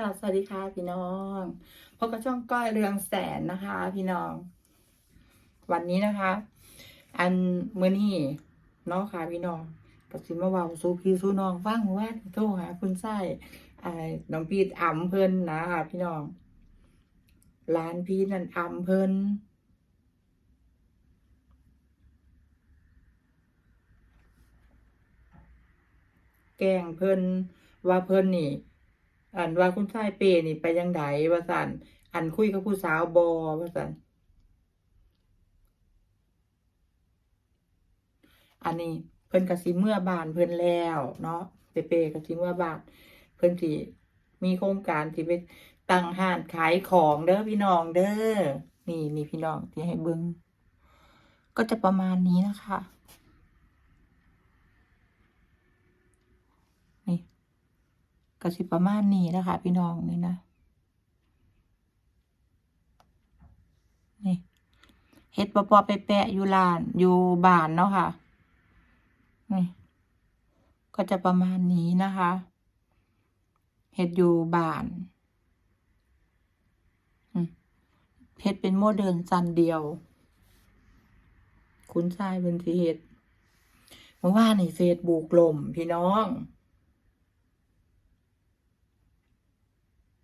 ค่ะ สวัสดีค่ะพี่น้องพบกับช่องก้อยเรืองแสนนะคะ พี่น้อง วันนี้นะคะ อันเมื่อนี่เนาะค่ะพี่น้องกับสิมาว่าสู้พี่สู้น้องฟังว่าโทรหาคุณไส้ไอ้น้องพีดอ่ำเพิ่นนะคะพี่น้องร้านพีดนั่นอ่ำเพิ่นแกงเพิ่นว่าเพิ่นนี่ อันว่าคุณชายเปนี่ไปยังไดว่าสันอันคุยกับผู้สาวบอว่าสันอันนี้เพิ่นกสิเมื่อบานเพิ่นแล้วเนาะเปเปกสิเมื่อบานเพิ่นที่มีโครงการที่ไปตั้งห้านขายของเด้อพี่น้องเด้อนี่นี่พี่น้องที่ให้เบิงก็จะประมาณนี้นะคะ นี่ ก็สิประมาณนี้นะคะพี่น้องนี่นะ นี่เฮ็ดปอปอไปแปะอยู่ลาน อยู่บ้านเนาะค่ะ นี่ ก็จะประมาณนี้นะคะเฮ็ดอยู่บ้านเฮ็ดเป็นโมเดิร์นซันเดียว คุณชายเป็นสิเฮ็ดเมื่อวานนี่เฟซบุกลมพี่น้อง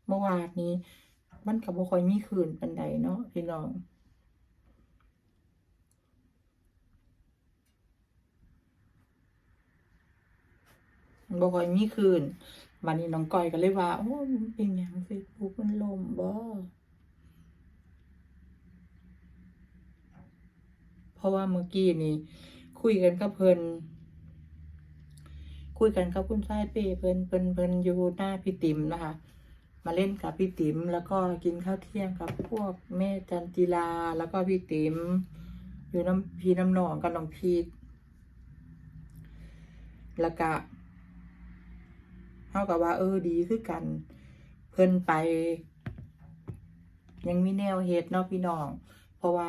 เมื่อ วานนี้ มันกับบ่ค่อยมีคืนปันใดเนาะพี่น้องบ่ค่อยมีคืนวันนี้น้องก้อยก็เลยว่า โอ้เป็นหยังเฟซบุ๊กมันลมบ่เพราะว่าเมื่อกี้นี่ คุยกันกับเพิ่นคุยกันกับคุณชายเป้เพิ่นเพิ่นเพิ่นอยู่หน้าพี่ติ๋มนะคะ มาเล่นกับพี่ติ๋มแล้วก็กินข้าวเที่ยงกับพวกแม่จันจิลาแล้วก็พี่ติ๋มอยู่น้ำพีน้ำหนองกับน้องพีทแล้วก็เท่ากับว่า เออดีคือกัน เพิ่นไป ยังมีแนวเฮ็ดเนาะพี่น้อง เพราะว่า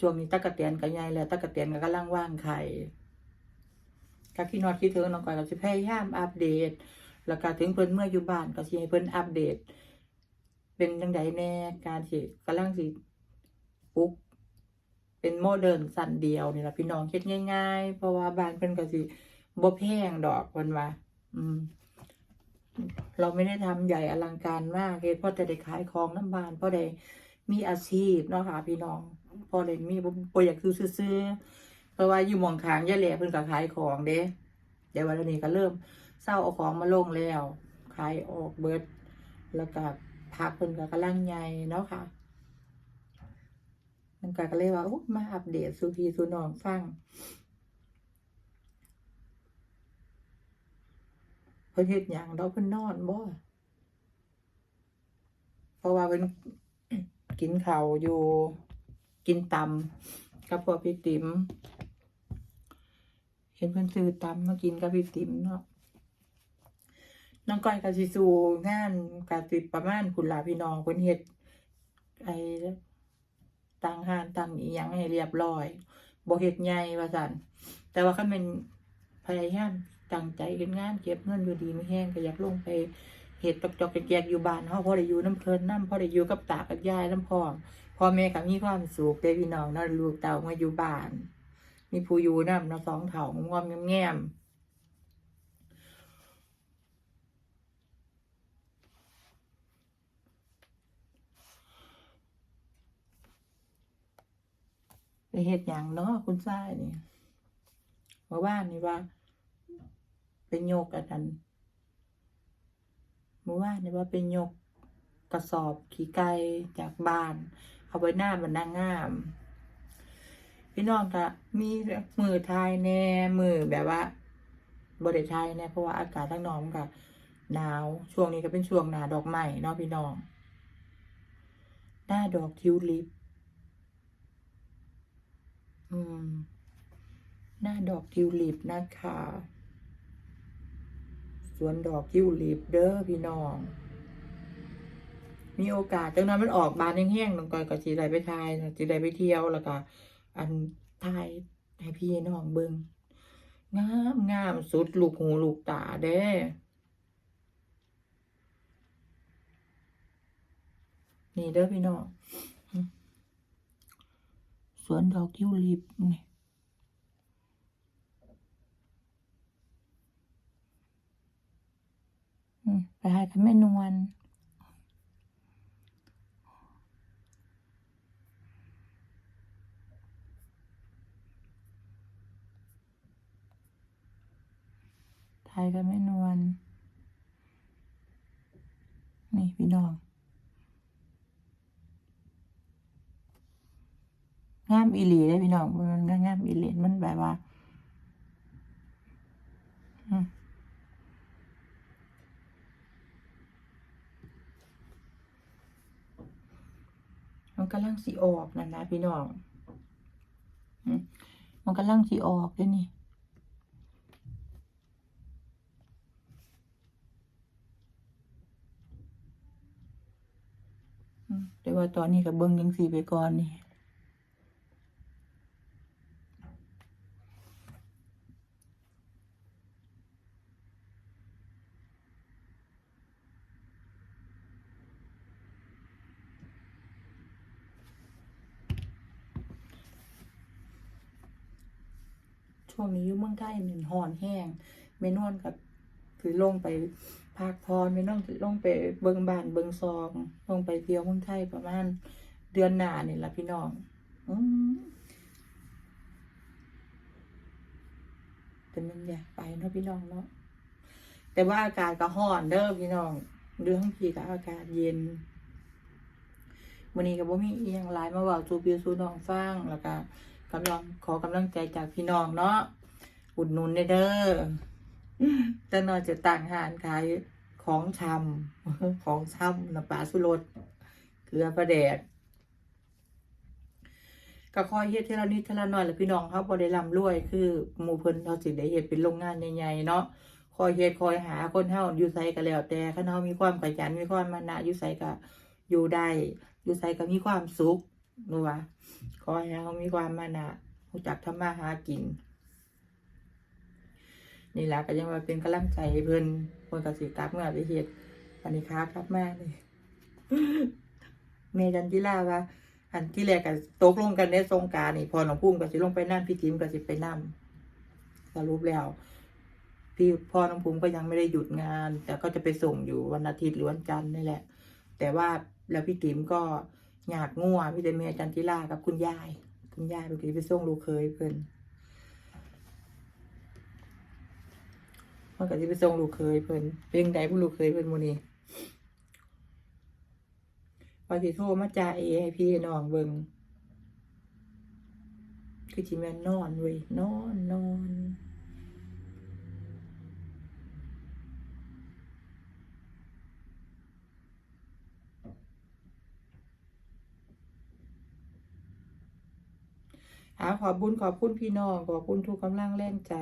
ช่วงนี้ตะกะเตียนกับยายแล้วตะกะเตียนก็กำลังว่างไข่ก็คิดนอดคิดถึงน้องก้อยก็สิพยายามอัปเดต แล้วก็ถึงเพิ่นเมื่ออยู่บ้านก็สิให้เพิ่นอัปเดต เป็นจังไดแน่การที่กำลังสิปลุ๊กเป็นโมเดิร์นสันเดียวนี่ล่ะพี่น้องเฮ็ดง่ายๆ เพราะว่าบ้านเพิ่นก็สิบ่แพงดอกเพิ่นว่า อืมเราไม่ได้ทำใหญ่อลังการมากเฮ็ดพราะจะได้ขายของน้ำบ้านเพราะได้มีอาชีพเนาะค่ะพี่น้องพอได้มีบ่อยากคือซื้อเพราะว่าอยู่มองข้างยาแหล่เพิ่นก็ขายของเด้เดี๋ยววันนี้ก็เริ่ม เศร้าเอาของมาลงแล้วขายออกเบิด แล้วก็พักเพิ่นก็กำลังใหญ่เนาะค่ะมันก็เลยว่าอมาอัปเดตสูพีสูน้องฟังเพิ่นเฮ็ดหยังดอกเพิ่นนอนบ่เพราะว่าเพิ่นกินข้าวอยู่กินตำกับพวกพี่ติ๋มเห็นเพิ่นซื้อตำมากินกับพี่ติ๋มเนาะ น้องก้อยกับสิสูงานกับสิประมาณคุณลาพี่น้องเพิ่นเฮ็ดไอ้ตั้งหานตั้งอีหยังให้เรียบร้อยบ่เฮ็ดใหญ่ว่าซั่นแต่ว่าคันแม่นพยายามตั้งใจเฮ็ดงานเก็บเงินอยู่ดีไม่แห้งก็อยากลงไปเฮ็ดจอกแจกอยู่บ้านเฮาพอได้อยู่น้ำเพิ่นนำพอได้อยู่กับตากับยายนำพ่อมพ่อแม่ก็มีความสุขเด้พี่น้องเนาะลูกเต้ามาอยู่บ้านมีผู้อยู่นำเนาะสองเฒ่างอมแง้ม เฮ็ดหยังเนาะคุณชายนี่มื่อวานนี่ว่าไปยกอันนั้นมื่อวานนี่ว่าไปยกกระสอบขี้ไก่จากบ้าน เอาไว้หน้ามันนางงาม พี่น้องก็มีมือทายแน่มือแบบว่าบริทยแน่เพราะว่าอากาศทั้งนอกมันก็หนาวช่วงนี้ก็เป็นช่วงหนาดอกไม้เนาะพี่น้อง หน้าดอกทิวลิป หน้าดอกทิวลิปนะคะ สวนดอกทิวลิปเด้อพี่น้อง มีโอกาสจังนั้นมันออกบานแห้งๆน้องก้อยก็สิได้ไปทายสิได้ไปเที่ยวแล้วก็อันทายให้พี่น้องเบิ่งงามงามสุดลูกหูลูกตาเด้นี่เด้อพี่น้อง วนดอกทิวลิปนี่ไปห้กับแม่นวลถ่ายกับแม่นวลนี่พี่น้อง งามอีหลีเลยพี่น้องมันงามอีหลีมันแบบว่าอมันกำลังสีออกนั่นนะพี่น้องมันกำลังสีออกด้วยนี่แต่ว่าตอนนี้กับเบิ้งยังสีไปก่อนนี่ ช่วงนี้อยู่เมืองไทยนี่หอนแห้งไม่นอนกับคือลงไปพักพรไม่นอนลงไปเบิงบานเบิงซอง ลงไปเที่ยวเมืองไทยประมาณเดือนหน้านี่แหละพี่น้องอืมแต่มันอยากไปเนาะพี่น้องเนาะแต่ว่าอากาศก็ร้อนเด้อพี่น้องเรื่องพี่ก็อากาศเย็นวันนี้ก็บ่มีอีหยังหลายมาเว้าสู่พี่สู่น้องฟังแล้วก็ กำลังขอกำลังใจจากพี่น้องเนาะอุดหนุนเด้อแต่นอยจะต่างหารขายของชำของชำน้ำปลาสุรสเกลือปลาแดดก็คอยเฮ็ดเทละนิดเทละน้อยแล้วพี่น้องเขาบ่ได้ร่ำรวยคือหมู่เพิ่นเขาสิได้เฮ็ดเป็นโรงงานใหญ่ๆเนาะคอยเฮ็ดคอยหาคนเฮาอยู่ไสก็แล้ว แต่คันเฮามีความขยันมีความมานะอยู่ไสก็อยู่ได้อยู่ไสก็มีความสุข รู้ว่าขอให้เฮามีความมานะรู้จักทำมาหากิน นี่แหละก็ยังว่าเป็นกำลังใจให้เพิ่นเพิ่นก็สิกลับเมื่อไปเฮ็ดวันนี้ค้ากลับมาเลยเมจันจิลาว่า อันที่แรกก็ตกลงกันในสงการนี่พอหลวงพุ่มก็สิลงไปนั่พี่ทิมก็สิไปนั่สรุปแล้วพี่พ่อน้องภูมิก็ยังไม่ได้หยุดงาน แต่ก็จะไปส่งอยู่วันอาทิตย์หรือวันจันทร์นี่แหละ แต่ว่าแล้วพี่ติ๋มก็ อยากง่วพี่เดเมียจันทิลากับคุณยาย คุณยายบางทีไปส่งลูกเคยเพิ่นเมันก็สิไปส่งลูกเคยเพิ่นเป็นไดผู้ลูกเคยเพิ่นโมนี้พอสิโทมาจ่าเอให้พี่น้องเบิงคือจิแม่นนอนเว้ยนอนนอน หาขอบบุญขอบคุณพี่น้องขอบคุณทุกกำลังแรงใจ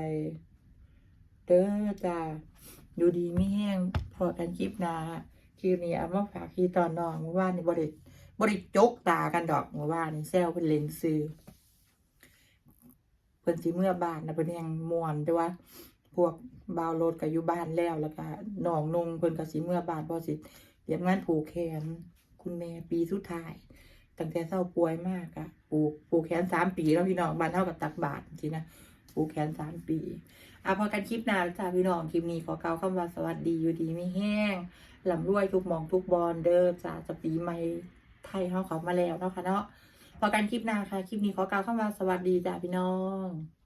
เด้อจ้าดูดีไม่แห้งพอกันคลิปนาคลิปนี้เอามาฝากพี่ตอนน้องเมื่อวานนี่บริบริจกตากันดอกเมื่อวานนี่แซวเป็นเลนซื้อเพิ่นสิเมื่อบานนะเพิ่นยังมวนแต่ว่า พวกบาวโรดก็อยู่บ้านแล้วแล้วก็น้องนงเพิ่นก็สิเมื่อบานพอสิเตรียมงานผูกแขน คุณแม่ปีสุดท้าย ตั้งแต่เศร้าป่วยมากอะปูปูแขนสามปีแล้วพี่น้องบ้านเท่ากับตักบาทจริงนะปูแขนสามปีอะพอกันคลิปหน้าแล้วจ้าพี่น้องคลิปนี้ขอกาวคำว่าสวัสดีอยู่ดีไม่แห้งลำรวยทุกมองทุกบอลเด้อจ้าจะปีใหม่ไทยเฮาเขามาแล้วเนาะค่ะเนาะพอกันคลิปหน้าค่ะ คลิปนี้ขอกล่าวคำว่าสวัสดีจ้าพี่น้อง